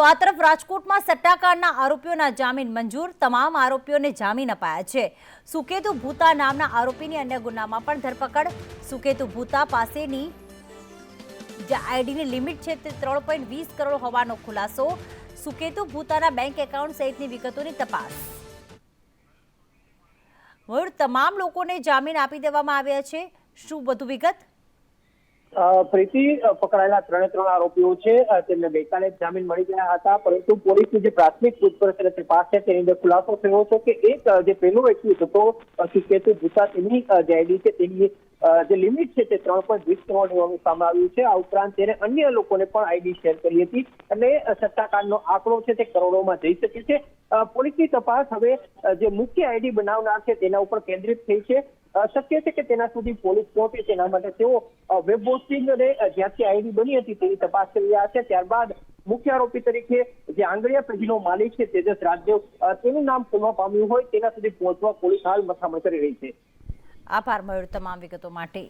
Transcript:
તો આ તરફ રાજકોટમાં સટ્ટાકારના આરોપીઓના જામીન મંજૂર. તમામ આરોપીઓને જામીન અપાયા છે. સુકેતુ ભૂતા નામના આરોપીની અન્ય ગુનામાં પણ ધરપકડ. સુકેતુ ભૂતા પાસેની જે આઈડીની લિમિટ છે તે ત્રણ પોઈન્ટ વીસ કરોડ હોવાનો ખુલાસો. સુકેતુ ભૂતાના બેંક એકાઉન્ટ સહિતની વિગતોની તપાસ. મયુર તમામ લોકોને જામીન આપી દેવામાં આવ્યા છે. શું વધુ વિગત? પ્રીતિ પકડાયેલા ત્રણે ત્રણ આરોપીઓ છે. તેમને ગઈકાલે જામીન મળી ગયા હતા, પરંતુ પોલીસની જે પ્રાથમિક પૂછપરછ અને તપાસ છે, તેની અંદર ખુલાસો થયો છે કે એક જે પેલો વ્યક્તિ હતો સુકેતુ ભૂતા તેની જે છે, તેની જે લિમિટ છે તે ત્રણ પોઈન્ટ વીસ કરોડ હોવાનું આવ્યું છે. આ ઉપરાંત તેને અન્ય લોકોને પણ આઈડી શેર કરી હતી અને સટ્ટાકારનો આંકડો છે તે કરોડોમાં જઈ શકે છે. પોલીસની તપાસ હવે જે મુખ્ય આઈડી બનાવનાર છે તેના ઉપર કેન્દ્રિત થઈ છે. શક્ય છે કે તેના સુધી પોલીસ પહોંચે તેના માટે તેઓ વેબ હોસ્ટિંગ અને જ્યાંથી આઈડી બની હતી તેની તપાસ કરી રહ્યા છે. ત્યારબાદ મુખ્ય આરોપી તરીકે જે આંગળીયા પેઢીનો માલિક છે તેજસ રાજદેવ તેનું નામ ખોલવા પામ્યું હોય તેના સુધી પહોંચવા પોલીસ હાલ મથામણ કરી રહી છે. આભાર મયુર તમામ વિગતો માટે.